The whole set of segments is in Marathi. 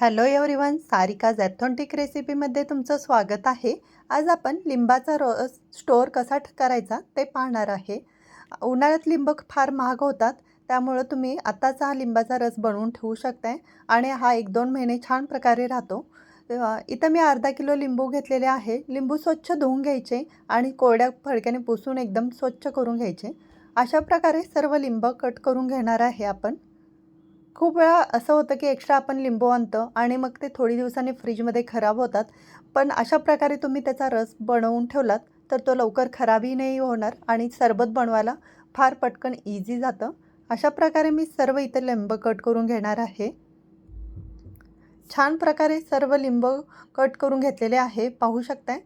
हॅलो एव्हरीवन सारिका झॅथॉन्टिक रेसिपीमध्ये तुमचं स्वागत आहे. आज आपण लिंबाचा रस स्टोअर कसा ठ- करायचा ते पाहणार आहे. उन्हाळ्यात लिंब फार महाग होतात त्यामुळं तुम्ही आत्ताचा हा लिंबाचा रस बनवून ठेवू शकताय आणि हा एक दोन महिने छान प्रकारे राहतो. इथं मी अर्धा किलो लिंबू घेतलेले आहे. लिंबू स्वच्छ धुवून घ्यायचे आणि कोरड्या फडक्याने पुसून एकदम स्वच्छ करून घ्यायचे. अशा प्रकारे सर्व लिंब कट करून घेणार आहे आपण. खूप वेळा असं होतं की एक्स्ट्रा आपण लिंबू आणतो आणि मग ते थोडी दिवसांनी फ्रीजमध्ये खराब होतात. पण अशा प्रकारे तुम्ही त्याचा रस बनवून ठेवलात तर तो लवकर खराबही नाही होणार आणि सरबत बनवायला फार पटकन इझी जातं. अशा प्रकारे मी सर्व इथे लिंब कट करून घेणार आहे. छान प्रकारे सर्व लिंब कट करून घेतलेले आहे पाहू शकताय?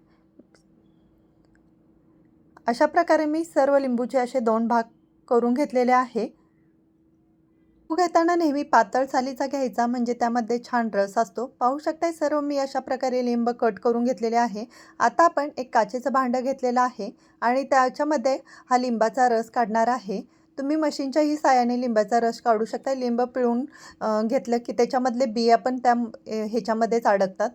अशा प्रकारे मी सर्व लिंबूचे असे दोन भाग करून घेतलेले आहे. शेपू घेताना नेहमी पातळ सालीचा घ्यायचा म्हणजे त्यामध्ये छान रस असतो. पाहू शकताय सर्व मी अशा प्रकारे लिंब कट करून घेतलेले आहे. आता आपण एक काचेचं भांडं घेतलेलं आहे आणि त्याच्यामध्ये हा लिंबाचा रस काढणार आहे. तुम्ही मशीनच्याही साहाय्याने लिंबाचा रस काढू शकता लिंब पिळून घेतलं की त्याच्यामधले बिया पण त्या ह्याच्यामध्येच अडकतात.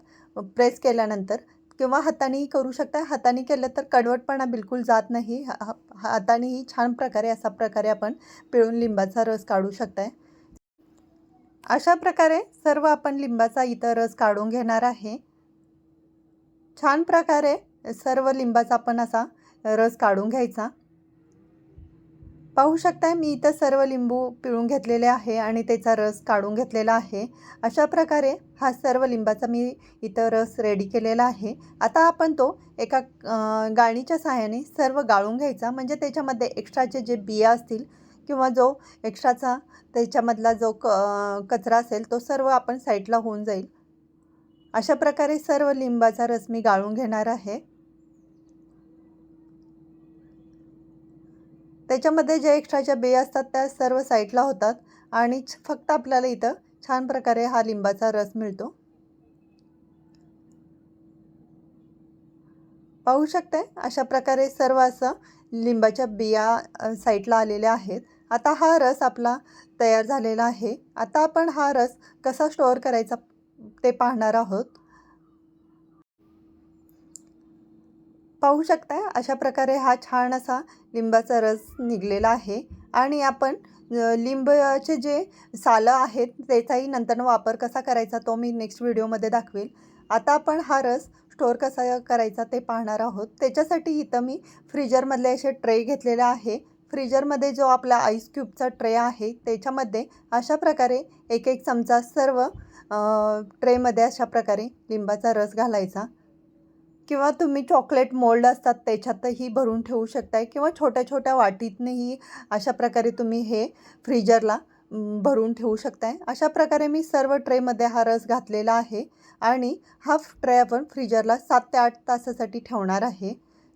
प्रेस केल्यानंतर किंवा हातानेही करू शकता हाताने केलं तर कडवटपणा बिलकुल जात नाही. हा- हातानेही छान प्रकारे असा प्रकारे आपण पिळून लिंबाचा रस काढू शकताय. अशा प्रकारे सर्व आपण लिंबाचा इथं रस काढून घेणार आहे. छान प्रकारे सर्व लिंबाचा आपण असा रस काढून घ्यायचा. पाहू शकताय मी इथं सर्व लिंबू पिळून घेतलेले आहे आणि त्याचा रस काढून घेतलेला आहे. अशा प्रकारे हा सर्व लिंबाचा मी इथं रस रेडी केलेला आहे. आता आपण तो एका गाळणीच्या सहाय्याने सर्व गाळून घ्यायचा. म्हणजे त्याच्यामध्ये एक्स्ट्राचे जे बिया असतील किंवा जो एक्स्ट्राचा त्याच्यामधला जो क कचरा असेल तो सर्व आपण साईडला होऊन जाईल. अशा प्रकारे सर्व लिंबाचा रस मी गाळून घेणार आहे. त्याच्यामध्ये जे एक्स्ट्राच्या बे असतात त्या सर्व साईडला होतात आणि छ- फक्त आपल्याला इथं छान प्रकारे हा लिंबाचा रस मिळतो. पाहू शकताय? अशा प्रकारे सर्व असं लिंबाच्या बिया साईटला साईडला आलेल्या आहेत. आता हा रस आपला तयार झालेला आहे. आता आपण हा रस कसा स्टोअर करायचा ते पाहणार आहोत. पाहू शकता अशा प्रकारे हा छान असा लिंबाचा रस निघलेला आहे. आणि आपण लिंबाचे जे सालं आहेत त्याचाही नंतर वापर कसा करायचा तो मी नेक्स्ट व्हिडिओमध्ये दाखवेल. आता आपण हा रस स्टोअर कसा करायचा ते पाहणार आहोत. त्याच्यासाठी इथं मी फ्रीजरमधले असे ट्रे घेतलेले आहे. फ्रीजरमध्ये जो आपला आईस क्यूबचा ट्रे आहे त्याच्यामध्ये अशा प्रकारे एक एक चमचा सर्व ट्रेमध्ये अशा प्रकारे लिंबाचा रस घालायचा. किंवा तुम्ही चॉकलेट मोल्ड असतात त्याच्यातही भरून ठेवू शकताय. किंवा छोट्या छोट्या वाटीतनंही अशा प्रकारे तुम्ही हे फ्रीजरला भरून ठेवू शकताय. अशा प्रकारे मी सर्व ट्रेमध्ये हा रस घातलेला आहे. आणि हा ट्रे आपण फ्रीजरला सात ते आठ तासासाठी ठेवणार आहे.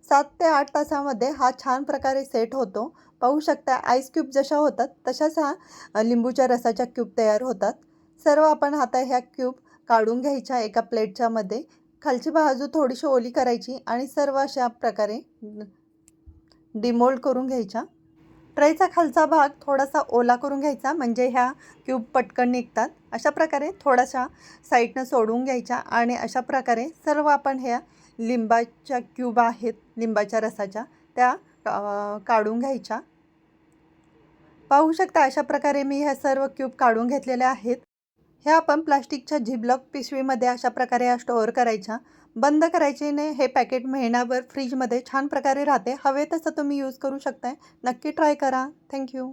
सात ते आठ तासामध्ये हा छान प्रकारे सेट होतो. पाहू शकता आईस क्यूब जशा होतात तशाच हा लिंबूच्या रसाच्या क्यूब तयार होतात. सर्व आपण आता ह्या क्यूब काढून घ्यायच्या एका प्लेटच्यामध्ये खालची बाजू थोडीशी ओली करायची आणि सर्व अशा प्रकारे डिमोल्ड करून घ्यायच्या. ट्रेचा खालचा भाग थोडासा ओला करून घ्यायचा म्हणजे ह्या क्यूब पटकन निघतात. अशा प्रकारे थोडाशा साईडनं सोडून घ्यायच्या आणि अशा प्रकारे सर्व आपण ह्या लिंबाच्या क्यूब आहेत लिंबाच्या रसाच्या त्या काढून घ्यायच्या. पाहू शकता अशा प्रकारे मी ह्या सर्व क्यूब काढून घेतलेल्या आहेत. ह्या आपण प्लास्टिकच्या झिबलॉक पिशवीमध्ये अशा प्रकारे ह्या स्टोअर करायच्या. बंद करायचे नाही हे पॅकेट महिनाभर फ्रीजमध्ये छान प्रकारे राहते. हवे तसं तुम्ही यूज करू शकताय. नक्की ट्राय करा. थँक्यू